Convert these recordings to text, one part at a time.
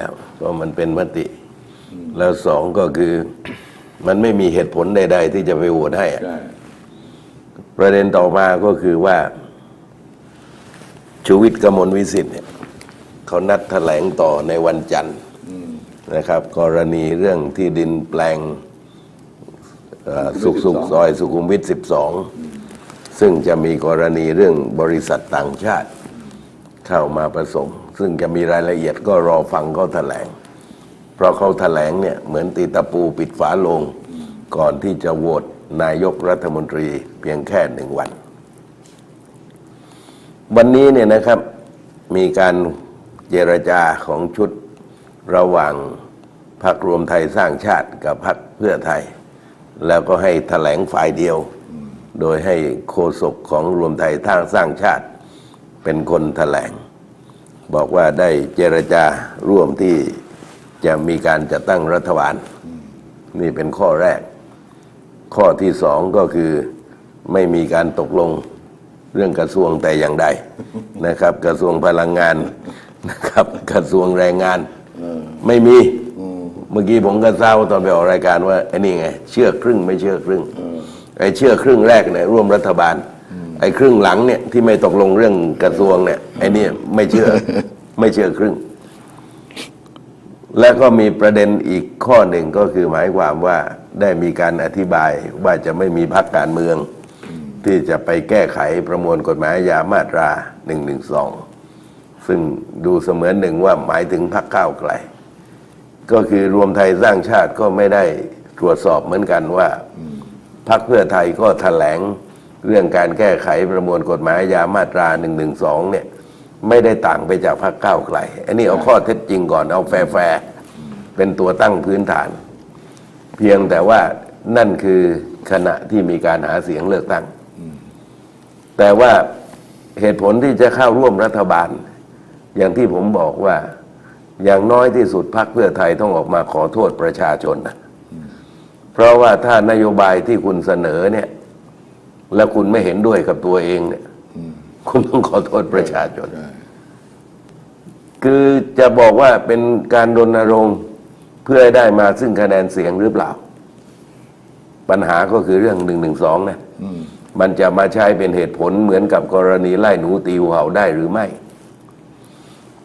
แล้วก็มันเป็นมติ แล้วสองก็คือมันไม่มีเหตุผลใด ๆ ที่จะไปโหวตให้อะใช่ประเด็นต่อมาก็คือว่าชูวิทย์กมลวิสิทธิ์เนี่ยเขานัดแถลงต่อในวันจันทร์นะครับ กรณีเรื่องที่ดินแปลงเอ่อสุขสุขซอยสุขุมวิท 12 ซึ่งจะมีกรณีเรื่องบริษัทต่างชาติเข้ามาผสม ซึ่งจะมีรายละเอียดก็รอฟังเขาแถลง เพราะเขาแถลงเนี่ยเหมือนตีตะปูปิดฝาลง ก่อนที่จะโหวตนายกรัฐมนตรีเพียงแค่หนึ่งวัน วันนี้เนี่ยนะครับมีการเจรจาของชุดระหว่างพรรครวมไทยสร้างชาติกับพรรคเพื่อไทย แล้วก็ให้แถลงฝ่ายเดียว โดยให้โฆษกของรวมไทยทางสร้างชาติ เป็นคนแถลง บอกว่าได้เจรจาร่วมที่จะมีการจัดตั้งรัฐบาล นี่เป็นข้อแรก ข้อที่สองก็คือไม่มีการตกลงเรื่องกระทรวงแต่อย่างใดนะครับ กระทรวงพลังงานนะครับ กระทรวงแรงงานไม่มีเมื่อกี้ผมก็ทราบว่าตอนไปออกรายการว่าไอ้นี่ไงเชื่อครึ่งไม่เชื่อครึ่งไอ้เชื่อครึ่งแรกเนี่ยร่วมรัฐบาล ไอ้ครึ่งหลังเนี่ยที่ไม่ตกลงเรื่องกระทรวงเนี่ยไอ้นี่ไม่เชื่อ ไม่เชื่อครึ่ง และก็มีประเด็นอีกข้อหนึ่งก็คือหมายความว่าได้มีการอธิบายว่าจะไม่มีพักการเมือง ที่จะไปแก้ไขประมวลกฎหมายอาญามาตรา1นึซึ่งดูเสมือนหนึ่งว่าหมายถึงพักก้าวไกล ก็คือรวมไทยสร้างชาติก็ไม่ได้ตรวจสอบเหมือนกันว่าพักเพื่อไทยก็แถลง เรื่องการแก้ไขประมวลกฎหมายอาญามาตรา1นึเนี่ยไม่ได้ต่างไปจากพรรคก้าวไกล อันนี้เอาข้อเท็จจริงก่อนเอาแฟร์เป็นตัวตั้งพื้นฐาน เพียงแต่ว่านั่นคือขณะที่มีการหาเสียงเลือกตั้ง แต่ว่าเหตุผลที่จะเข้าร่วมรัฐบาล อย่างที่ผมบอกว่าอย่างน้อยที่สุดพรรคเพื่อไทยต้องออกมาขอโทษประชาชนนะเพราะว่าถ้านโยบายที่คุณเสนอเนี่ย แล้วคุณไม่เห็นด้วยกับตัวเองเนี่ยคุณต้องขอโทษประชาชนใช่คือจะบอกว่าเป็นการรณรงค์เพื่อให้ได้มาซึ่งคะแนนเสียงหรือเปล่า ปัญหาก็คือเรื่องหนึ่งหนึ่งสองนะมันจะมาใช้เป็นเหตุผลเหมือนกับกรณีไล่หนูตีหัวเห่าได้หรือไม่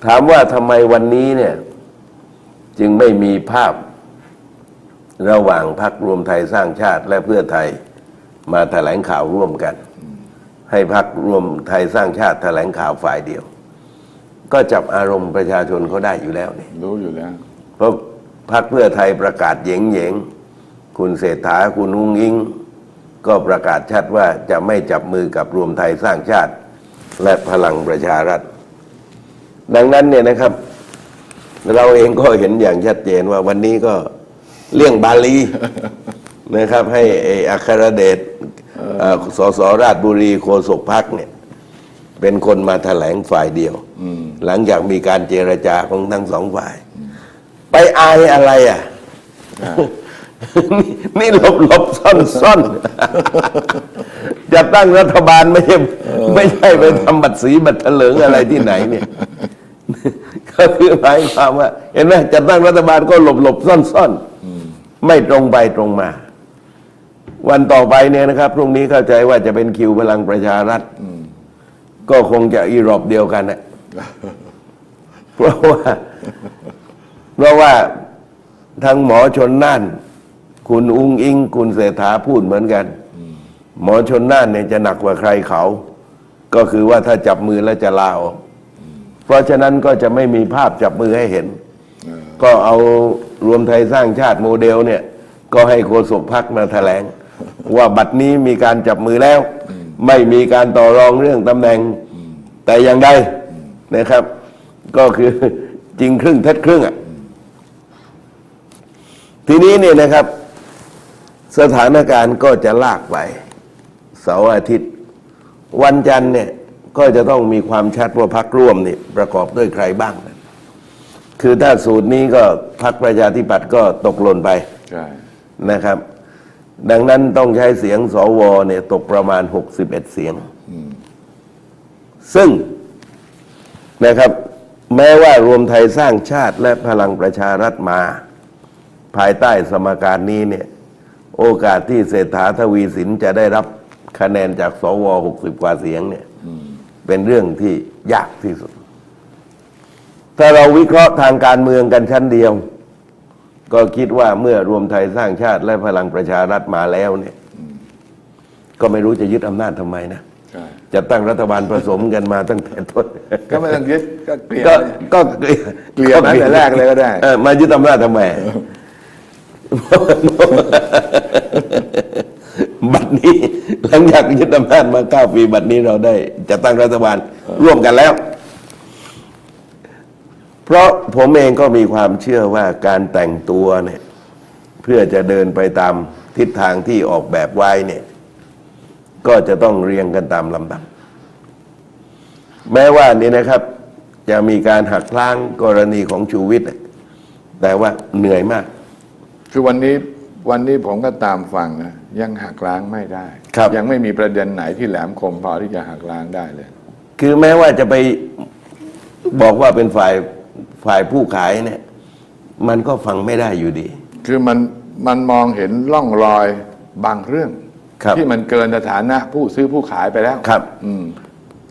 ถามว่าทำไมวันนี้เนี่ย จึงไม่มีภาพระหว่างพรรครวมไทยสร้างชาติและเพื่อไทย มาแถลงข่าวร่วมกัน ให้พรรครวมไทยสร้างชาติแถลงข่าวฝ่ายเดียว ก็จับอารมณ์ประชาชนเขาได้อยู่แล้วนี่รู้อยู่แล้ว เพราะพรรคเพื่อไทยประกาศเหยงเหยงๆคุณเศรษฐาคุณนุ้งอิง ก็ประกาศชัดว่าจะไม่จับมือกับรวมไทยสร้างชาติ และพลังประชารัฐ ดังนั้นเนี่ยนะครับ เราเองก็เห็นอย่างชัดเจนว่าวันนี้ก็เลี่ยงบาลี นะครับ ให้ไอ้อัครเดชเอ่อสสราชบุรีโฆษกพักเนี่ย เป็นคนมาแถลงฝ่ายเดียวหลังจากมีการเจรจาของทั้งสองฝ่าย ไปอายอะไรอะนี่นี่หลบหลบซ่อนซ่อนจะตั้งรัฐบาลไม่ใช่ไม่ใช่ไปทำบัตรสีบัตรเถลิงอะไรที่ไหนเนี่ย ก็คือหมายความว่า เห็นไหมจะตั้งรัฐบาลก็หลบหลบซ่อนซ่อนไม่ตรงไปตรงมา วันต่อไปเนี่ยนะครับ พรุ่งนี้เข้าใจว่าจะเป็นคิวพลังประชารัฐก็คงจะอีรอบเดียวกันนะเพราะว่า เพราะว่าทางหมอชนน่าน คุณอุ้งอิง คุณเศรษฐาพูดเหมือนกัน หมอชนน่านเนี่ยจะหนักกว่าใครเขา ก็คือว่าถ้าจับมือแล้วจะลาออกเพราะฉะนั้นก็จะไม่มีภาพจับมือให้เห็น ก็เอารวมไทยสร้างชาติโมเดลเนี่ย ก็ให้โฆษกพักมาแถลง ว่าบัดนี้มีการจับมือแล้ว ไม่มีการต่อรองเรื่องตำแหน่ง แต่อย่างใดนะครับ ก็คือจริงครึ่งเท็จครึ่งอะทีนี้เนี่ยนะครับ สถานการณ์ก็จะลากไปเสาร์อาทิตย์ วันจันทร์เนี่ยก็จะต้องมีความชัดว่าพักร่วมนี่ประกอบด้วยใครบ้างนะคือถ้าสูตรนี้ก็พักประชาธิปัตย์ก็ตกหล่นไปใช่นะครับ ดังนั้นต้องใช้เสียงสวเนี่ยตกประมาณ 61 เสียง ซึ่งนะครับ แม้ว่ารวมไทยสร้างชาติและพลังประชารัฐมา ภายใต้สมการนี้เนี่ย โอกาสที่เศรษฐาทวีสินจะได้รับคะแนนจากสว 60 กว่าเสียงเนี่ยเป็นเรื่องที่ยากที่สุด ถ้าเราวิเคราะห์ทางการเมืองกันชั้นเดียว ก็คิดว่าเมื่อรวมไทยสร้างชาติและพลังประชารัฐมาแล้วเนี่ย ก็ไม่รู้จะยึดอำนาจทำไมนะ ใช่ จะตั้งรัฐบาลผสมกันมาตั้งแต่ต้น ก็ไม่ต้องยึดก็เกลี่ย ก็เลยก็เกลี่ยมาตั้งแต่แรกเลยก็ได้ ออมายึดอำนาจทำไม บัดนี้หลังจากยึดอำนาจมาเก้าปีบัดนี้เราได้ จะตั้งรัฐบาลร่วมกันแล้ว เพราะผมเองก็มีความเชื่อว่าการแต่งตัวเนี่ยเพื่อจะเดินไปตามทิศทางที่ออกแบบไว้เนี่ย ก็จะต้องเรียงกันตามลำดับ แม้ว่านี่นะครับ จะมีการหักล้างกรณีของชูวิทย์น่ะแต่ว่าเหนื่อยมาก คือวันนี้วันนี้ผมก็ตามฟังนะยังหักล้างไม่ได้ครับยังไม่มีประเด็นไหนที่แหลมคมพอที่จะหักล้างได้เลย คือแม้ว่าจะไปบอกว่าเป็นฝ่าย ฝ่ายผู้ขายเนี่ย มันก็ฟังไม่ได้อยู่ดี คือมันมันมองเห็นร่องรอยบางเรื่อง ครับที่มันเกินสถานะผู้ซื้อผู้ขายไปแล้วครับ อืม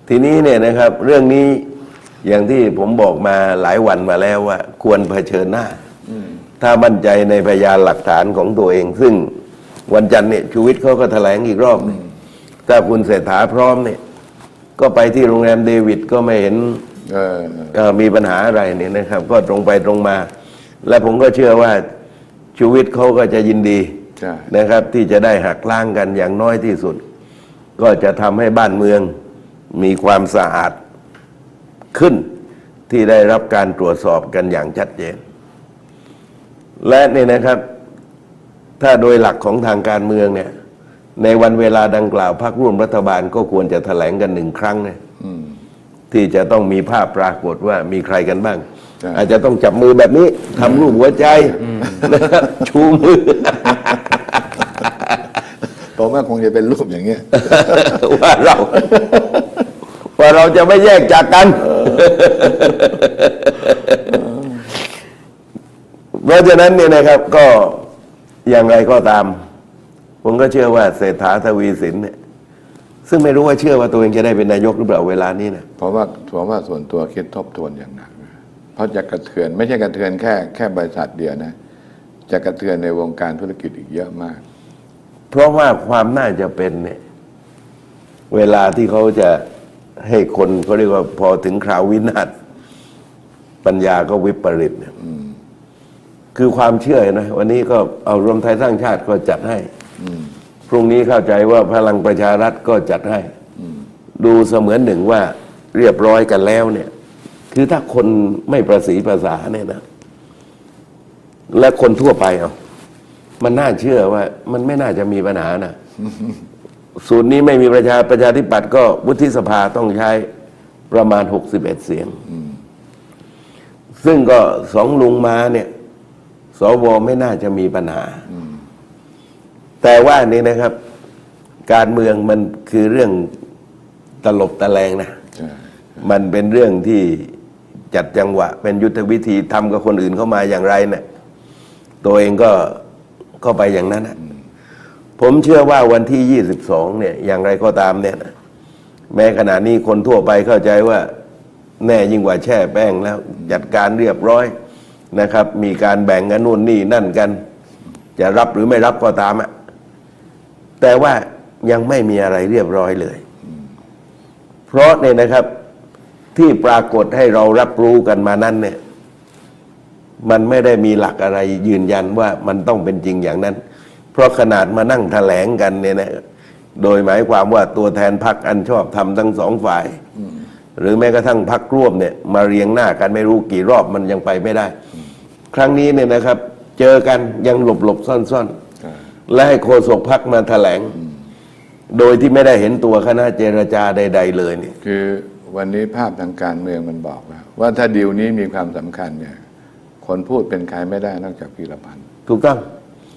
ทีนี้เนี่ยนะครับ เรื่องนี้อย่างที่ผมบอกมาหลายวันมาแล้วว่า ควรเผชิญหน้า ถ้ามั่นใจในพยานหลักฐานของตัวเอง ซึ่งวันจันทร์เนี่ยชูวิทย์เขาก็แถลงอีกรอบหนึ่งถ้าคุณเศรษฐาพร้อมเนี่ย ก็ไปที่โรงแรมเดวิดก็ไม่เห็นเออเอ่อ มีปัญหาอะไรเนี่ยนะครับ ก็ตรงไปตรงมา และผมก็เชื่อว่าชูวิทย์เขาก็จะยินดีนะครับ ที่จะได้หักล้างกันอย่างน้อยที่สุด ก็จะทำให้บ้านเมืองมีความสะอาดขึ้นที่ได้รับการตรวจสอบกันอย่างชัดเจน และนี่นะครับ ถ้าโดยหลักของทางการเมืองเนี่ยในวันเวลาดังกล่าวพรรคร่วมรัฐบาลก็ควรจะแถลงกันหนึ่งครั้งเนี่ย ที่จะต้องมีภาพปรากฏว่ามีใครกันบ้างใช่อาจจะต้องจับมือแบบนี้ทำรูปหัวใจนะครับชูมือ ผมว่าคงจะเป็นรูปอย่างเงี้ย ว่าเราว่าเราจะไม่แยกจากกัน เพราะฉะนั้นเนี่ยนะครับก็อย่างไรก็ตาม ผมก็เชื่อว่าเศรษฐาทวีสินเนี่ย ซึ่งไม่รู้ว่าเชื่อว่าตัวเองจะได้เป็นนายกหรือเปล่าเวลานี้นะเพราะว่าผมว่าส่วนตัวคิดทบทวนอย่างหนักนะเพราะจะกระเทือนไม่ใช่กระเทือนแค่แค่บริษัทเดียวนะ จะกระเทือนในวงการธุรกิจอีกเยอะมาก เพราะว่าความน่าจะเป็นเนี่ยเวลาที่เขาจะให้คนเขาเรียกว่าพอถึงคราววินาศปัญญาก็วิปริตเนี่ยคือความเชื่อนะ วันนี้ก็เอารวมไทยสร้างชาติก็จัดให้ พรุ่งนี้เข้าใจว่าพลังประชารัฐก็จัดให้ ดูเสมือนหนึ่งว่าเรียบร้อยกันแล้วเนี่ย คือถ้าคนไม่ประสีภาษาเนี่ยนะ และคนทั่วไปเอามันน่าเชื่อว่า มันไม่น่าจะมีปัญหานะสูตรนี้ไม่มีประชาประชาธิปัตย์ก็วุฒิสภาต้องใช้ประมาณหกสิบเอ็ดเสียง ซึ่งก็สองลุงมาเนี่ยสวไม่น่าจะมีปัญหา แต่ว่านี่นะครับ การเมืองมันคือเรื่องตลบตะแลงนะใช่มันเป็นเรื่องที่จัดจังหวะ เป็นยุทธวิธีทำกับคนอื่นเข้ามาอย่างไรเนี่ยตัวเองก็ก็ไปอย่างนั้นนะผมเชื่อว่าวันที่ 22 เนี่ย อย่างไรก็ตามเนี่ยนะแม้ขณะนี้คนทั่วไปเข้าใจว่าแน่ยิ่งกว่าแช่แป้งแล้ว จัดการเรียบร้อยนะครับ มีการแบ่งกันนู่นนี่นั่นกัน จะรับหรือไม่รับก็ตามอะ แต่ว่ายังไม่มีอะไรเรียบร้อยเลย เพราะเนี่ยนะครับที่ปรากฏให้เรารับรู้กันมานั้นเนี่ย มันไม่ได้มีหลักอะไรยืนยันว่ามันต้องเป็นจริงอย่างนั้น เพราะขนาดมานั่งแถลงกันเนี่ยนะโดยหมายความว่าตัวแทนพักอันชอบทำทั้งสองฝ่าย หรือแม้กระทั่งพักร่วมเนี่ย มาเรียงหน้ากันไม่รู้กี่รอบมันยังไปไม่ได้ ครั้งนี้เนี่ยนะครับ เจอกันยังหลบหลบซ่อนซ่อนๆ และให้โฆษกพักมาแถลง โดยที่ไม่ได้เห็นตัวคณะเจรจาใด ๆ เลยเนี่ย คือวันนี้ภาพทางการเมืองมันบอกแล้ว ว่าถ้าดีลนี้มีความสำคัญเนี่ย คนพูดเป็นใครไม่ได้นอกจากพีรพันธ์ถูกต้อง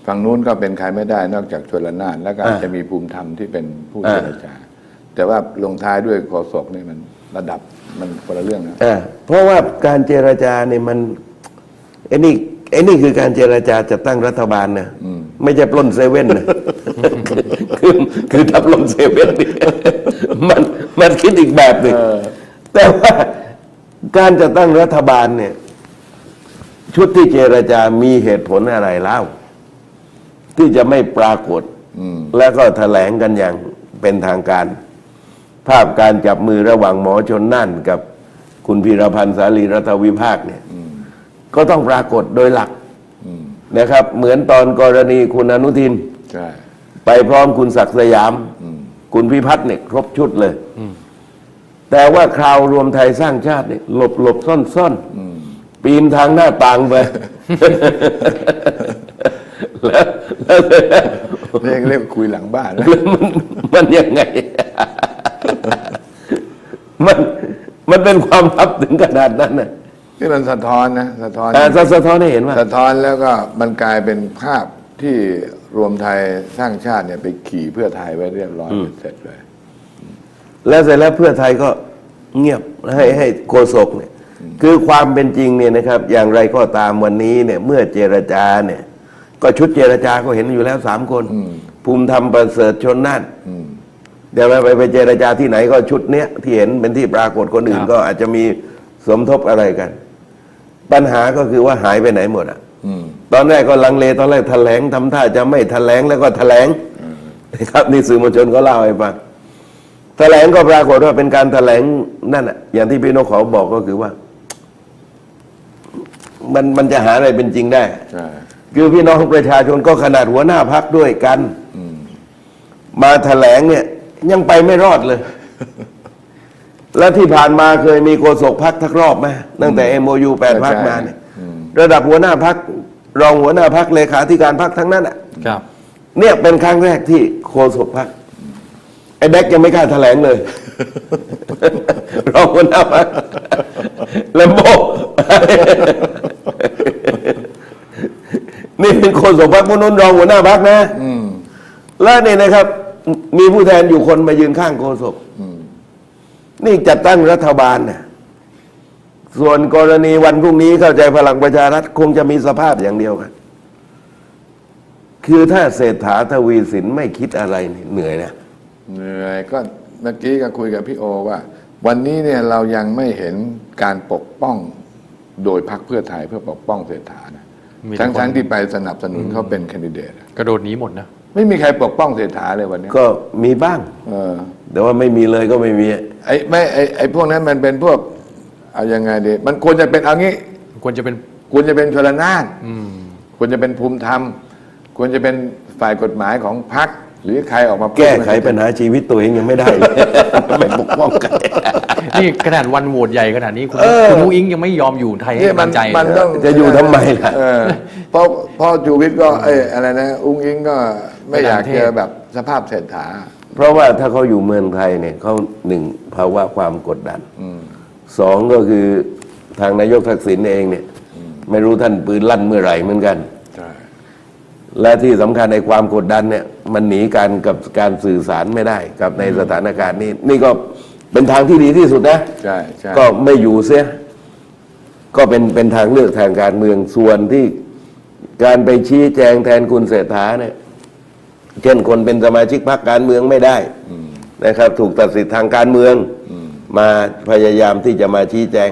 ฝั่งนู้นก็เป็นใครไม่ได้นอกจากชลนานแล้วก็อาจอ่าจะมีภูมิธรรมที่เป็นผู้อ่าเจรจา แต่ว่าลงท้ายด้วยโฆษกนี่มันระดับมันคนละเรื่องนะอ่าเพราะว่าการเจรจาเนี่ยมันไอ้นี่ ไอ้นี่คือการเจรจาจัดตั้งรัฐบาลนะไม่ใช่ปล้นเซเว่นนะคือคือถ้าปล้นเซเว่นเนี่ยมันมันคิดอีกแบบหนึ่งแต่ว่าการจัดตั้งรัฐบาลเนี่ย ชุดที่เจรจามีเหตุผลอะไรเล่า ที่จะไม่ปรากฏแล้วก็แถลงกันอย่างเป็นทางการ ภาพการจับมือระหว่างหมอชนน่านกับคุณพีรพันธ์สาลีรัฐวิภาคเนี่ย ก็ต้องปรากฏโดยหลักนะครับ เหมือนตอนกรณีคุณอนุทิน ใช่ ไปพร้อมคุณศักดิ์สยาม คุณพิพัฒน์เนี่ยครบชุดเลย แต่ว่าคราวรวมไทยสร้างชาติเนี่ยหลบหลบซ่อนซ่อนปีนทางหน้าต่างไปแล้วแล้วเรียกเรียกคุยหลังบ้านนะมันมันยังไง มันมันเป็นความลับถึงขนาดนั้นนะ นี่มันสะท้อนนะสะท้อนอ่าสะสะท้อนให้เห็นว่า สะท้อนแล้วก็มันกลายเป็นภาพที่รวมไทยสร้างชาติเนี่ยไปขี่เพื่อไทยไว้เรียบร้อยเสร็จเลย แล้วเสร็จแล้วเพื่อไทยก็เงียบให้ให้โกศกเนี่ย คือความเป็นจริงเนี่ยนะครับ อย่างไรก็ตามวันนี้เนี่ย เมื่อเจรจาเนี่ย ก็ชุดเจรจาก็เห็นอยู่แล้วสามคน ภูมิธรรมประเสริฐชนน่านเดี๋ยวไปไปเจรจาที่ไหนก็ชุดเนี้ยที่เห็นเป็นที่ปรากฏคนอื่นครับก็อาจจะมีสมทบอะไรกัน ปัญหาก็คือว่าหายไปไหนหมดอะอืมตอนแรกก็ลังเลตอนแรกแถลงทำท่าจะไม่แถลงแล้วก็แถลงนะครับนี่สื่อมวลชนก็เล่าให้ฟังแถลงก็ปรากฏว่าเป็นการแถลงนั่นอะอย่างที่พี่นกเขาบอกก็คือว่า มันมันจะหาอะไรเป็นจริงได้ใช่คือพี่น้องประชาชนก็ขนาดหัวหน้าพักด้วยกันมาแถลงเนี่ย ยังไปไม่รอดเลย แล้วที่ผ่านมาเคยมีโฆษกพักทักรอบไหมตั้งแต่ MOU แปดพักมาเนี่ยระดับหัวหน้าพักรองหัวหน้าพักเลขาธิการพักทั้งนั้นอะครับ เนี่ยเป็นครั้งแรกที่โฆษกพักไอ้แดกยังไม่กล้าแถลงเลย รองหัวหน้าพักแลมโบนี่เป็นโฆษกพักผู้นุนรองหัวหน้าพักนะอืมแล้วเนี่ยนะครับ มีผู้แทนอยู่คนมายืนข้างโฆษก นี่จัดตั้งรัฐบาลนะส่วนกรณีวันพรุ่งนี้เข้าใจพลังประชารัฐคงจะมีสภาพอย่างเดียวกันคือถ้าเศรษฐาทวีสินไม่คิดอะไรนี่เหนื่อยนะเหนื่อยก็เมื่อกี้ก็คุยกับพี่โอว่า วันนี้เนี่ยเรายังไม่เห็นการปกป้องโดยพรรคเพื่อไทยเพื่อปกป้องเศรษฐานะมีแต่ทั้งคน ทั้งที่ไปสนับสนุนเขาเป็นแคนดิเดตอะกระโดดหนีหมดนะ ไม่มีใครปกป้องเศรษฐาเลยวันนี้ก็มีบ้าง เออ แต่ว่าไม่มีเลยก็ไม่มี ไอ้ไม่ไอ้ไอ้พวกนั้นมันเป็นพวกเอายังไงดีมันควรจะเป็นเอางี้ ควรจะเป็น ควรจะเป็นชลนานอืม ควรจะเป็นภูมิธรรม ควรจะเป็นฝ่ายกฎหมายของพรรคหรือใครออกมาพูดแก้ไขปัญหาชีวิตตัวเองยังไม่ได้เลย ไม่ปกป้องกัน นี่ขนาดวันโหวตใหญ่ขนาดนี้ คุณเออ คุณมุ้งอิงยังไม่ยอมอยู่ไทยให้เนี่ยมันกำลังใจมันต้องจะอยู่ทำไมล่ะ เออเพราะเพ่อจูวิทย์ก็เอ้ยอะไรนะ อุ้งอิงก็ไม่อยากเจอแบบสภาพเศรษฐา เพราะว่าถ้าเขาอยู่เมืองไทยเนี่ยเขาหนึ่งภาวะความกดดันสองก็คือทางนายกทักษิณเองเนี่ย ไม่รู้ท่านปืนลั่นเมื่อไหร่เหมือนกันใช่และที่สำคัญในความกดดันเนี่ย มันหนีการกับการสื่อสารไม่ได้กับในสถานการณ์นี้ นี่ก็เป็นทางที่ดีที่สุดนะใช่ใช่ก็ไม่อยู่เสียก็เป็นเป็นทางเลือกทางการเมืองส่วนที่การไปชี้แจงแทนคุณเศรษฐาเนี่ย เช่นคนเป็นสมาชิกพรรคการเมืองไม่ได้นะครับ ถูกตัดสิทธิ์ทางการเมืองมาพยายามที่จะมาชี้แจง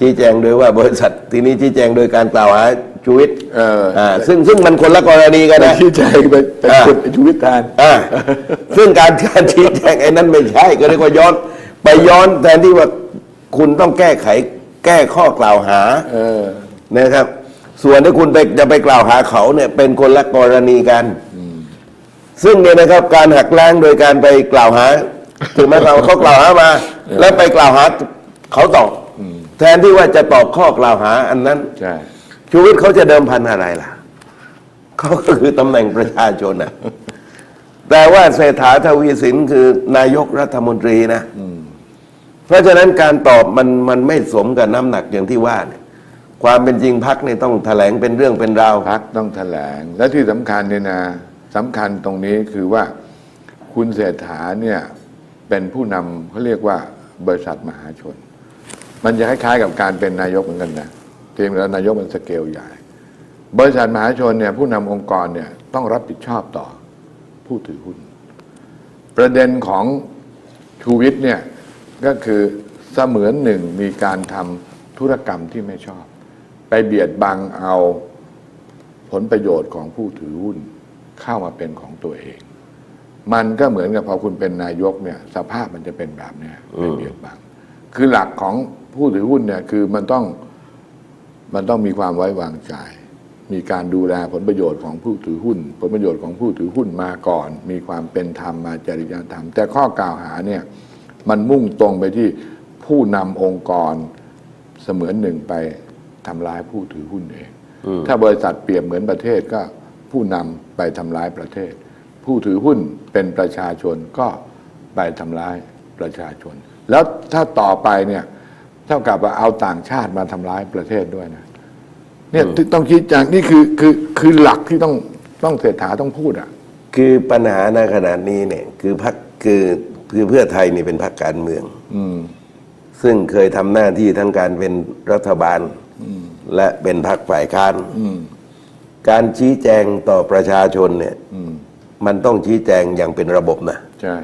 ชี้แจงโดยว่าบริษัททีนี้ชี้แจงโดยการกล่าวหาชูวิทย์เอออ่าซึ่งซึ่งมันคนละกรณีกันไปนะชี้แจงไปไปอ่าขุดไอ้ชูวิทย์แทนอ่าซึ่งการการชี้แจงไอ้นั้นไม่ใช่ก็เรียกว่าย้อน ไปย้อนแทนที่ว่าคุณต้องแก้ไขแก้ข้อกล่าวหาเออนะครับ ส่วนที่คุณไปจะไปกล่าวหาเขาเนี่ยเป็นคนละกรณีกัน ซึ่งเนี่ยนะครับการหักล้างโดยการไปกล่าวหาถึงแม้เราเขากล่าวหามา แล้วไปกล่าวหาเขาตอบแทนที่ว่าจะตอบข้อกล่าวหาอันนั้นใช่ชีวิตเขาจะเดิมพันอะไรล่ะเขาก็คือตำแหน่งประชาชนนะแต่ว่าเศรษฐาทวีสินคือนายกรัฐมนตรีนะเพราะฉะนั้นการตอบมันมันไม่สมกับน้ำหนักอย่างที่ว่าเนี่ย ความเป็นจริงพักเนี่ยต้องแถลงเป็นเรื่องเป็นราวพักต้องแถลง และที่สำคัญเนี่ยนะ สำคัญตรงนี้คือว่าคุณเศรษฐาเนี่ยเป็นผู้นำเขาเรียกว่าบริษัทมหาชน มันจะคล้ายๆกับการเป็นนายกเหมือนกันนะเพียงแต่ว่านายกมันสเกลใหญ่ บริษัทมหาชนเนี่ยผู้นำองค์กรเนี่ยต้องรับผิดชอบต่อผู้ถือหุ้น ประเด็นของชูวิทย์เนี่ยก็คือเสมือนหนึ่งมีการทำธุรกรรมที่ไม่ชอบ ไปเบียดบังเอาผลประโยชน์ของผู้ถือหุ้น เข้ามาเป็นของตัวเอง มันก็เหมือนกับพอคุณเป็นนายกเนี่ยสภาพมันจะเป็นแบบเนี้ยไปเบียดบังคือหลักของผู้ถือหุ้นเนี่ยคือมันต้องมันต้องมีความไว้วางใจ มีการดูแลผลประโยชน์ของผู้ถือหุ้น ผลประโยชน์ของผู้ถือหุ้นมาก่อน มีความเป็นธรรมมาจริยธรรม แต่ข้อกล่าวหาเนี่ยมันมุ่งตรงไปที่ผู้นำองค์กรเสมือนหนึ่งไปทำร้ายผู้ถือหุ้นเอง ถ้าบริษัทเปรียบเหมือนประเทศก็ ผู้นำไปทำร้ายประเทศ ผู้ถือหุ้นเป็นประชาชนก็ไปทำร้ายประชาชน แล้วถ้าต่อไปเนี่ยเท่ากับว่าเอาต่างชาติมาทำร้ายประเทศด้วยนะเนี่ยต้องคิดจากนี่คือคือคือหลักที่ต้องต้องเศรษฐาต้องพูดอะคือปัญหาในขณะนี้เนี่ย คือพักคือคือเพื่อไทยนี่เป็นพรรคการเมือง อืมซึ่งเคยทำหน้าที่ทั้งการเป็นรัฐบาลและเป็นพรรคฝ่ายค้านอืม การชี้แจงต่อประชาชนเนี่ยอืมมันต้องชี้แจงอย่างเป็นระบบนะใช่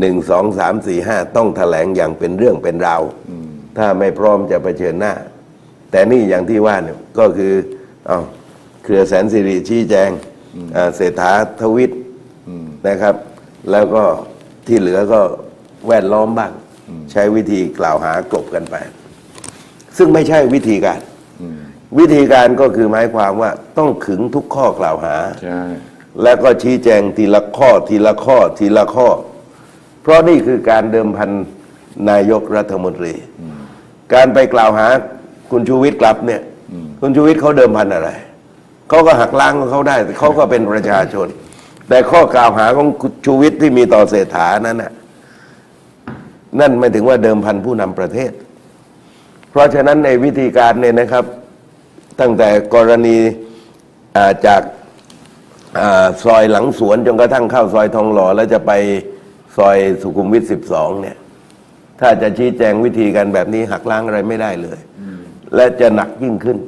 หนึ่งสองสามสี่ห้าต้องแถลงอย่างเป็นเรื่องเป็นราวอืมถ้าไม่พร้อมจะเผชิญหน้า แต่นี่อย่างที่ว่าเนี่ยก็คือเอาเครือแสนสิริชี้แจงอ่าเศรษฐาทวิตอืมนะครับ แล้วก็ที่เหลือก็แวดล้อมบ้าง ใช้วิธีกล่าวหากลบกันไป ซึ่งไม่ใช่วิธีการอืม วิธีการก็คือหมายความว่าต้องขึงทุกข้อกล่าวหา ใช่ แล้วก็ชี้แจงทีละข้อทีละข้อทีละข้อ เพราะนี่คือการเดิมพันนายกรัฐมนตรี การไปกล่าวหาคุณชูวิทย์กลับเนี่ย คุณชูวิทย์เขาเดิมพันอะไร เขาก็หักล้างของเขาได้แต่เขาก็เป็นประชาชน แต่ข้อกล่าวหาของคุณชูวิทย์ที่มีต่อเศรษฐานั้นน่ะนั่นไม่ถึงว่าเดิมพันผู้นำประเทศ เพราะฉะนั้นในวิธีการเนี่ยนะครับ ตั้งแต่กรณีอ่าจากอาซอยหลังสวนจนกระทั่งเข้าซอยทองหล่อแล้วจะไปซอยสุขุมวิทสิบสองเนี่ย ถ้าจะชี้แจงวิธีการแบบนี้หักล้างอะไรไม่ได้เลย และจะหนักยิ่งขึ้น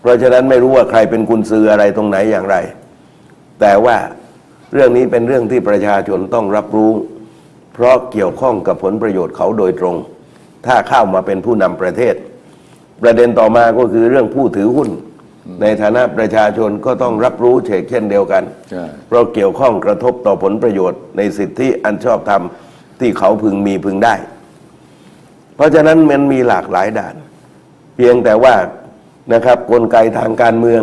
เพราะฉะนั้นไม่รู้ว่าใครเป็นกุญซืออะไรตรงไหนอย่างไร แต่ว่าเรื่องนี้เป็นเรื่องที่ประชาชนต้องรับรู้ เพราะเกี่ยวข้องกับผลประโยชน์เขาโดยตรง ถ้าเข้ามาเป็นผู้นำประเทศ ประเด็นต่อมาก็คือเรื่องผู้ถือหุ้น ในฐานะประชาชนก็ต้องรับรู้เชกเช่นเดียวกันใช่เพราะเกี่ยวข้องกระทบต่อผลประโยชน์ในสิทธิอันชอบธรรมที่เขาพึงมีพึงได้ เพราะฉะนั้นมันมีหลากหลายด่าน เพียงแต่ว่านะครับกลไกทางการเมือง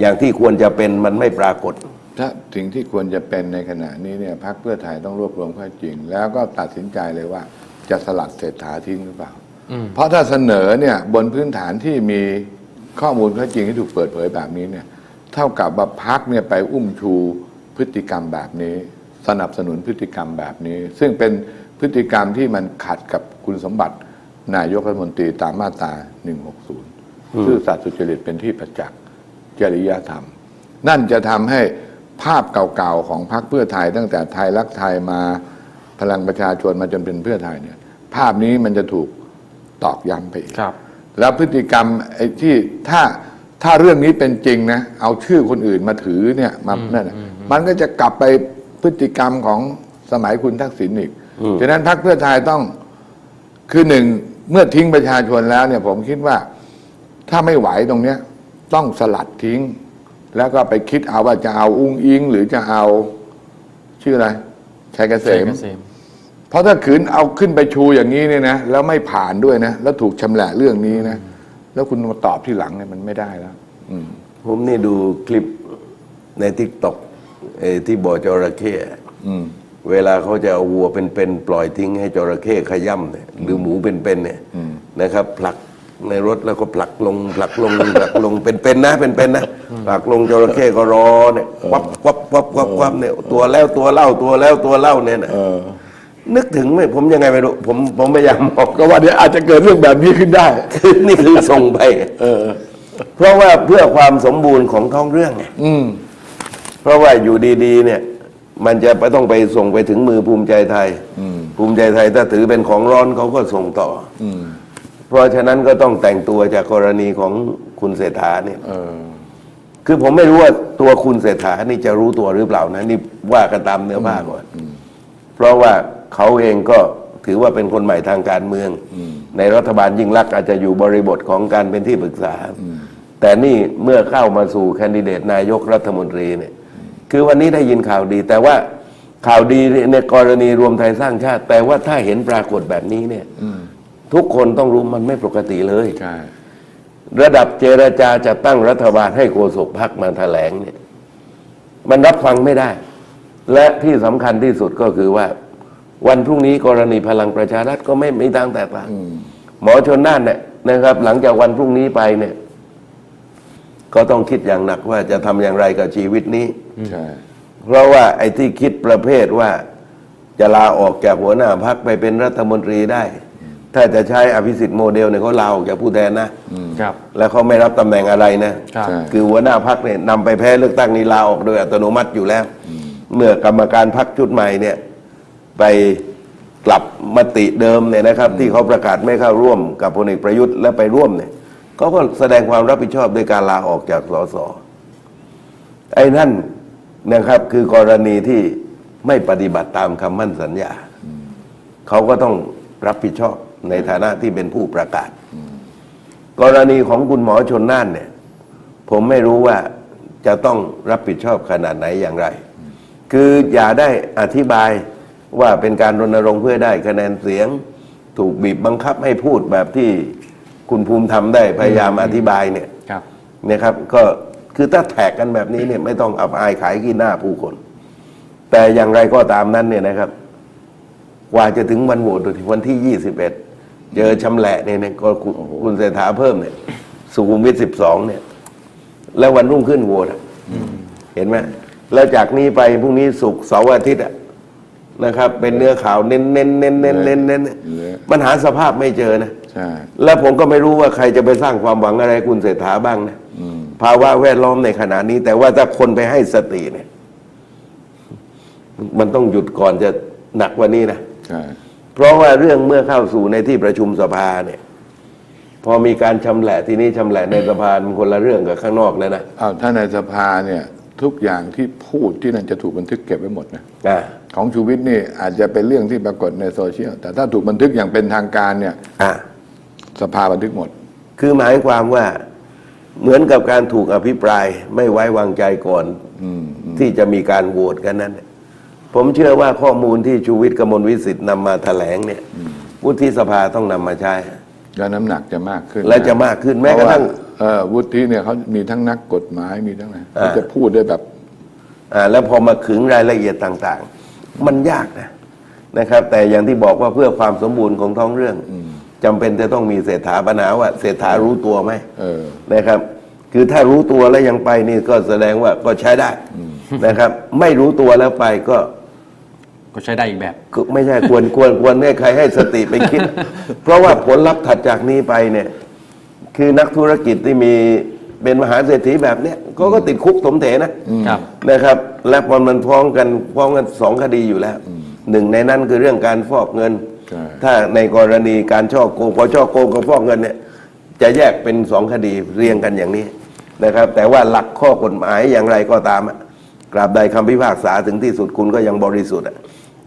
อย่างที่ควรจะเป็นมันไม่ปรากฏถ้าสิ่งที่ควรจะเป็นในขณะนี้เนี่ยพรรคเพื่อไทยต้องรวบรวมข้อจริง แล้วก็ตัดสินใจเลยว่าจะสลัดเศรษฐาทิ้งหรือเปล่าอืม เพราะถ้าเสนอเนี่ยบนพื้นฐานที่มีข้อมูลข้อจริงที่ถูกเปิดเผยแบบนี้เนี่ย เท่ากับว่าพักเนี่ยไปอุ้มชูพฤติกรรมแบบนี้ สนับสนุนพฤติกรรมแบบนี้ ซึ่งเป็นพฤติกรรมที่มันขัดกับคุณสมบัตินายกรัฐมนตรีตามมาตรา 160 ซื่อสัตย์สุจริตเป็นที่ประจักษ์จริยธรรม นั่นจะทำให้ภาพเก่าๆของพรรคเพื่อไทย ตั้งแต่ไทยรักไทยมาพลังประชาชนมาจนเป็นเพื่อไทยเนี่ย ภาพนี้มันจะถูก ตอกย้ำไปอีกครับแล้วพฤติกรรมไอ้ที่ถ้าถ้าเรื่องนี้เป็นจริงนะ เอาชื่อคนอื่นมาถือเนี่ยมานั่นน่ะมันก็จะกลับไปพฤติกรรมของสมัยคุณทักษิณอีกฉะนั้นพรรคเพื่อไทยต้องคือหนึ่งเมื่อทิ้งประชาชนแล้วเนี่ยผมคิดว่าถ้าไม่ไหวตรงเนี้ย ต้องสลัดทิ้ง แล้วก็ไปคิดเอาว่าจะเอาอุ้งอิง หรือจะเอาชื่ออะไรชัยเกษม เกษมเพราะถ้าขืนเอาขึ้นไปชูอย่างนี้เนี่ยนะแล้วไม่ผ่านด้วยนะแล้วถูกชำแหละเรื่องนี้นะแล้วคุณมาตอบที่หลังเนี่ยมันไม่ได้แล้วอืม ผมนี่ดูคลิปในทิกตอกที่บ่อจระเข้อืม เวลาเขาจะเอาวัวเป็นๆปล่อยทิ้งให้จระเข้ขย่ำเนี่ยหรือหมูเป็นๆเนี่ยอืมนะครับ ผลักในรถแล้วก็ผลักลงผลักลง ผลักลงเป็นๆนะเป็นๆนะผลักลงจระเข้ก็รอเนี่ยวับวับวับวับวับเนี่ยตัวแล้วตัวเล่าตัวแล้วตัวเล่าเนี่ยนะ เออ นึกถึงไหมผมยังไงไม่รู้ผมผมพยายามบอกก็ว่าเดี๋ยวอาจจะเกิดเรื่องแบบนี้ขึ้นได้ คือนี่คือส่งไป เออ เพราะว่าเพื่อความสมบูรณ์ของท้องเรื่องไงอืม เพราะว่าอยู่ดีๆ เนี่ย มันจะไปต้องไปส่งไปถึงมือภูมิใจไทยอืมภูมิใจไทยถ้าถือเป็นของร้อนเขาก็ส่งต่ออืมเพราะฉะนั้นก็ต้องแต่งตัวจากกรณีของคุณเศรษฐาเนี่ยเออ คือผมไม่รู้ว่าตัวคุณเศรษฐานี่จะรู้ตัวหรือเปล่านะนี่ว่ากันตามเนื้อผ้าก่อนเพราะว่า เขาเองก็ถือว่าเป็นคนใหม่ทางการเมือง ในรัฐบาลยิ่งรักษณ์อาจจะอยู่บริบทของการเป็นที่ปรึกษา แต่นี่เมื่อเข้ามาสู่แคนดิเดตนายกรัฐมนตรีเนี่ยคือวันนี้ได้ยินข่าวดี แต่ว่าข่าวดีในกรณีรวมไทยสร้างชาติ แต่ว่าถ้าเห็นปรากฏแบบนี้เนี่ยอืมทุกคนต้องรู้มันไม่ปกติเลยใช่ระดับเจรจาจะตั้งรัฐบาลให้โฆษกพักมาแถลงเนี่ย มันรับฟังไม่ได้ และที่สำคัญที่สุดก็คือว่า วันพรุ่งนี้กรณีพลังประชารัฐก็ไม่มีทางแตกต่างอืมหมอชนน่านเนี่ยนะครับ หลังจากวันพรุ่งนี้ไปเนี่ย ก็ต้องคิดอย่างหนักว่าจะทำอย่างไรกับชีวิตนี้ ใช่ เพราะว่าไอ้ที่คิดประเภทว่าจะลาออกจากหัวหน้าพักไปเป็นรัฐมนตรีได้ ถ้าจะใช้อภิสิทธิ์โมเดลเนี่ยเขาลาออกจากผู้แทนนะ ครับ แล้วเขาไม่รับตำแหน่งอะไรนะ ครับ ใช่ คือหัวหน้าพักเนี่ยนำไปแพ้เลือกตั้งนี้ลาออกโดยอัตโนมัติอยู่แล้ว เมื่อกรรมการพักชุดใหม่เนี่ย ไปกลับมติเดิมเนี่ยนะครับ ที่เขาประกาศไม่เข้าร่วมกับพลเอกประยุทธ์และไปร่วมเนี่ยเขาก็แสดงความรับผิดชอบด้วยการลาออกจากสสไอ้นั่นนะครับคือกรณีที่ไม่ปฏิบัติตามคำมั่นสัญญา เขาก็ต้องรับผิดชอบในฐานะที่เป็นผู้ประกาศ กรณีของคุณหมอชนน่านเนี่ย ผมไม่รู้ว่าจะต้องรับผิดชอบขนาดไหนอย่างไร คืออย่าได้อธิบาย ว่าเป็นการรณรงค์เพื่อได้คะแนนเสียง ถูกบีบบังคับให้พูดแบบที่คุณภูมิธรรมได้พยายามอธิบายเนี่ยครับ นะครับก็คือถ้าแท็กกันแบบนี้เนี่ยไม่ต้องอับอายขายขี้หน้าผู้คน แต่อย่างไรก็ตามนั้นเนี่ยนะครับ กว่าจะถึงวันโหวตวันที่ 21 เจอชำแหละเนี่ยเนี่ยก็คุณคุณเศรษฐาเพิ่มเนี่ยสุขุมวิท12 เนี่ย แล้ววันรุ่งขึ้นโหวตอะเห็นไหมแล้วจากนี้ไปพรุ่งนี้ศุกร์เสาร์อาทิตย์อะ นะครับ เป็นเนื้อข่าวเน้นเน้นเน้นเน้นเน้นเน้นมันหาสภาพไม่เจอนะใช่แล้วผมก็ไม่รู้ว่าใครจะไปสร้างความหวังอะไรให้คุณเศรษฐาบ้างนะภาวะแวดล้อมในขณะนี้ แต่ว่าถ้าคนไปให้สติเนี่ย มันต้องหยุดก่อนจะหนักกว่านี้นะใช่เพราะว่าเรื่องเมื่อเข้าสู่ในที่ประชุมสภาเนี่ย พอมีการชำแหละทีนี้ชำแหละในสภามันคนละเรื่องกับข้างนอกเลยนะอ้าวถ้าในสภาเนี่ย ทุกอย่างที่พูดที่นั่นจะถูกบันทึกเก็บไว้หมดนะอ่า ของชูวิทย์นี่อาจจะเป็นเรื่องที่ปรากฏในโซเชียลแต่ถ้าถูกบันทึกอย่างเป็นทางการเนี่ยอ่าสภาบันทึกหมด คือหมายความว่าเหมือนกับการถูกอภิปรายไม่ไว้วางใจก่อนอืมที่จะมีการโหวตกันนั้นเนี่ยผมเชื่อว่าข้อมูลที่ชูวิทย์กมลวิสิทธิ์นำมาแถลงเนี่ยวุฒิสภาต้องนำมาใช้ แล้วน้ำหนักจะมากขึ้นและจะมากขึ้นแม้กระทั่ง เพาว่าเออวุฒิเนี่ยเขามีทั้งนักกฎหมายมีทั้งอะไรอ่า เขาจะพูดได้แบบ อ่าแล้วพอมาขึงรายละเอียดต่างๆ มันยากนะนะครับ แต่อย่างที่บอกว่าเพื่อความสมบูรณ์ของท้องเรื่องจำเป็นจะต้องมีเศรษฐาปัญหาว่าเศรษฐารู้ตัวไหมเออนะครับ คือถ้ารู้ตัวแล้วยังไปนี่ก็แสดงว่าก็ใช้ได้นะครับ ไม่รู้ตัวแล้วไปก็ ก็ใช้ได้อีกแบบก็ไม่ใช่ควรควรควรให้ใครให้สติไปคิด เพราะว่าผลลัพธ์ถัดจากนี้ไปเนี่ย คือนักธุรกิจที่มี เป็นมหาเศรษฐีแบบเนี้ยก็ก็ติดคุกสมเถนะครับนะครับ และพอมันฟ้องกันฟ้องกันสองคดีอยู่แล้วหนึ่งในนั้นคือเรื่องการฟอกเงินใช่ถ้าในกรณีการช่อโกงพอช่อโกงกับฟอกเงินเนี่ย จะแยกเป็นสองคดีเรียงกันอย่างนี้นะครับ แต่ว่าหลักข้อกฎหมายอย่างไรก็ตามอะกราบใดคำพิพากษาถึงที่สุดคุณก็ยังบริสุทธิ์อะ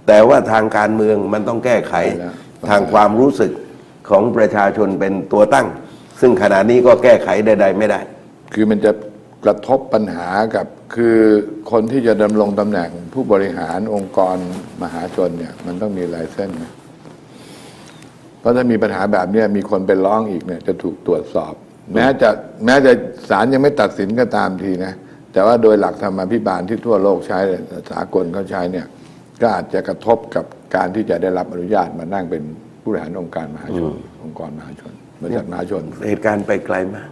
แต่ว่าทางการเมืองมันต้องแก้ไขใช่แล้วทางความรู้สึกของประชาชนเป็นตัวตั้ง ซึ่งขณะนี้ก็แก้ไขใด ๆ ไม่ได้ คือมันจะกระทบปัญหากับคือคนที่จะดำรงตำแหน่งผู้บริหารองค์กรมหาชนเนี่ย มันต้องมีลายเส้นนะเพราะถ้ามีปัญหาแบบเนี้ยมีคนไปร้องอีกเนี่ย จะถูกตรวจสอบ แม้จะแม้จะศาลยังไม่ตัดสินก็ตามทีนะ แต่ว่าโดยหลักธรรมาภิบาลที่ทั่วโลกใช้สากลเขาใช้เนี่ย ก็อาจจะกระทบกับการที่จะได้รับอนุญาตมานั่งเป็นผู้บริหารองค์การมหาชน องค์กรมหาชนบริษัทมหาชน เหตุการณ์ไปไกลมาก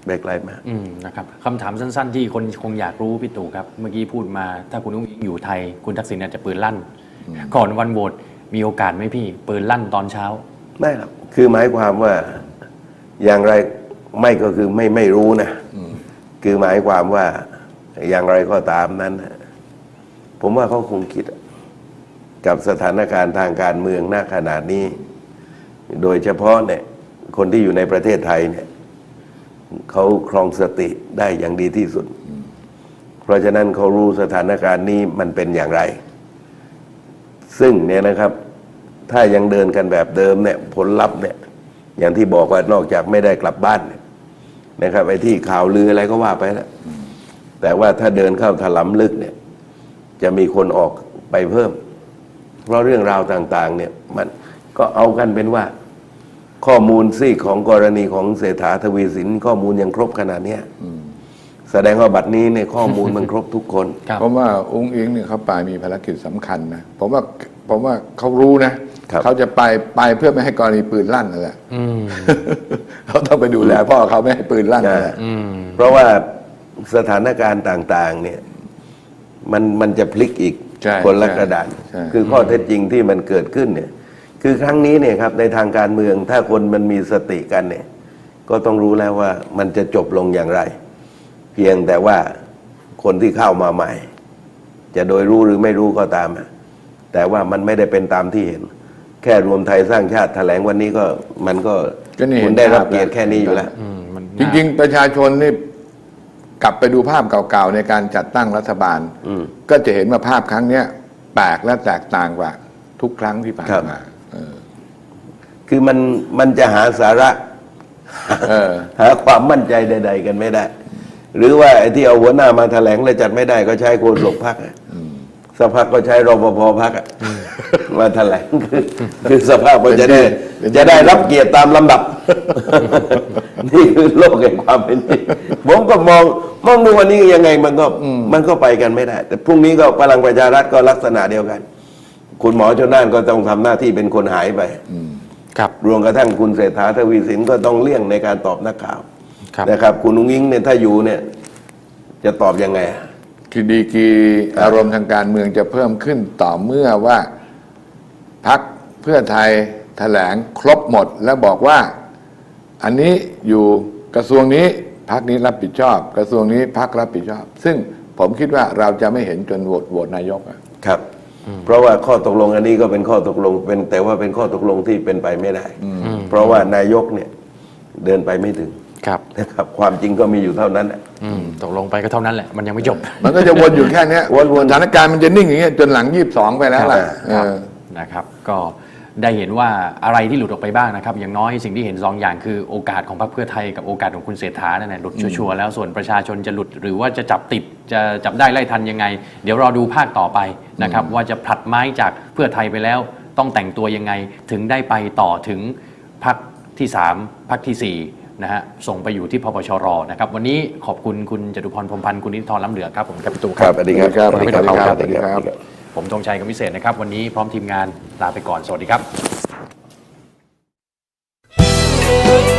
อืมไปไกลมากอืมนะครับคำถามสั้นๆ ที่คนคงอยากรู้พี่ตู่ครับ เมื่อกี้พูดมา ถ้าคุณอุ้งอิงอยู่ไทย คุณทักษิณอาจจะปืนลั่น ก่อนวันโหวตมีโอกาสไหมพี่ ปืนลั่นตอนเช้า ไม่หรอกคือหมายความว่าอย่างไรไม่ก็คือไม่ไม่รู้นะคือหมายความว่าอย่างไรก็ตามนั้นน่ะผมว่าเขาคงคิดอะกับสถานการณ์ทางการเมืองณขณะนี้ โดยเฉพาะเนี่ยคนที่อยู่ในประเทศไทยเนี่ย เขาครองสติได้อย่างดีที่สุด เพราะฉะนั้นเขารู้สถานการณ์นี้มันเป็นอย่างไร ซึ่งเนี่ยนะครับ ถ้ายังเดินกันแบบเดิมเนี่ยผลลัพธ์เนี่ย อย่างที่บอกว่านอกจากไม่ได้กลับบ้านนะครับไอ้ที่ข่าวลืออะไรก็ว่าไปแล้วแต่ว่าถ้าเดินเข้าถลำลึกเนี่ย จะมีคนออกไปเพิ่ม เพราะเรื่องราวต่าง ๆ เนี่ยมันก็เอากันเป็นว่า ข้อมูลซีกของกรณีของเศรษฐาทวีสินข้อมูลยังครบขนาดเนี้ยแสดงว่าบัตรนี้เนี่ยข้อมูลมันครบทุกคนครับผมว่าองค์อิงเนี่ยเขาไปมีภารกิจสำคัญนะผมว่าผมว่าเขารู้นะครับเขาจะไปไปเพื่อไม่ให้กรณีปืนลั่นนั่นแหละอืมเขาต้องไปดูแลพ่อเขาไม่ให้ปืนลั่นนั่นแหละอืมเพราะว่าสถานการณ์ต่าง ๆ เนี่ย มันมันจะพลิกอีกใช่คนละกระดานใช่คือข้อเท็จจริงที่มันเกิดขึ้นเนี่ย คือครั้งนี้เนี่ยครับในทางการเมืองถ้าคนมันมีสติกันเนี่ยก็ต้องรู้แล้วว่ามันจะจบลงอย่างไร เพียงแต่ว่าคนที่เข้ามาใหม่ จะโดยรู้หรือไม่รู้ก็ตามอะแต่ว่ามันไม่ได้เป็นตามที่เห็น แค่รวมไทยสร้างชาติแถลงวันนี้ก็มันก็ก็นี่เห็นคุณได้รับภาพเกียรติแล้วแค่นี้อยู่แล้วอืมมันจริงๆ ประชาชนนี่กลับไปดูภาพเก่าๆในการจัดตั้งรัฐบาลอืมก็จะเห็นว่าภาพครั้งเนี้ยแปลกและแตกต่างกว่าทุกครั้งที่ผ่านครับมาเออ คือมันมันจะหาสาระ เออ หาความมั่นใจใด ๆ กันไม่ได้ หรือว่าไอ้ที่เอาหัวหน้ามาแถลงแล้วจัดไม่ได้ก็ใช้โฆษกพักสักพักก็ใช้รปภพักมาแถลงคือคือสภาพก็จะได้เป็นที่จะได้รับเกียรติตามลำดับ นี่คือโลกแห่งความเป็นจริงผมก็มองมองดูวันนี้ยังไงมันก็มันก็ไปกันไม่ได้ แต่พรุ่งนี้ก็พลังประชารัฐก็ลักษณะเดียวกัน คุณหมอชนน่านก็ต้องทำหน้าที่เป็นคนหายไป ครับรวมกระทั่งคุณเศรษฐาทวีสินก็ต้องเลี่ยงในการตอบนักข่าวครับ นะครับ คุณนุ้งอิงเนี่ยถ้าอยู่เนี่ยจะตอบยังไง คือดีกรีอารมณ์ทางการเมืองจะเพิ่มขึ้นต่อเมื่อว่าพักเพื่อไทยแถลงครบหมด แล้วบอกว่า อันนี้อยู่กระทรวงนี้พักนี้รับผิดชอบ กระทรวงนี้พักรับผิดชอบ ซึ่งผมคิดว่าเราจะไม่เห็นจนโหวตโหวตนายกอะ ครับ เพราะว่าข้อตกลงอันนี้ก็เป็นข้อตกลงเป็นแต่ว่าเป็นข้อตกลงที่เป็นไปไม่ได้ เพราะว่านายกเนี่ยเดินไปไม่ถึงครับนะครับ ความจริงก็มีอยู่เท่านั้นน่ะอืมตกลงไปก็เท่านั้นแหละ มันยังไม่จบ มันก็จะวนอยู่แค่เนี้ยวนๆสถานการณ์มันจะนิ่งอย่างเงี้ยจนหลังยี่สิบสองไปแล้วล่ะครับ เออ นะครับก็ ได้เห็นว่าอะไรที่หลุดออกไปบ้างนะครับ อย่างน้อยสิ่งที่เห็นสองอย่างคือโอกาสของพรรคเพื่อไทยกับโอกาสของคุณเศรษฐานั่นแหละหลุดชัวร์ๆแล้วส่วนประชาชนจะหลุดหรือว่าจะจับติดจะจับได้ไล่ทันยังไง เดี๋ยวรอดูภาคต่อไปนะครับว่าจะผลัดไม้จากเพื่อไทยไปแล้ว ต้องแต่งตัวยังไงถึงได้ไปต่อถึงพรรคที่ 3พรรคทีสี่4นะฮะส่งไปอยู่ที่พปชรนะครับ วันนี้ขอบคุณคุณจตุพรพรหมพันธ์คุณนิติธรล้ำเหลือครับผมกับพี่ตู่ครับสวัสดีครับสวัสดีครับสวัสดีครับสวัสดีครับ ผมธงชัยกับพิเศษนะครับ วันนี้พร้อมทีมงานลาไปก่อน สวัสดีครับ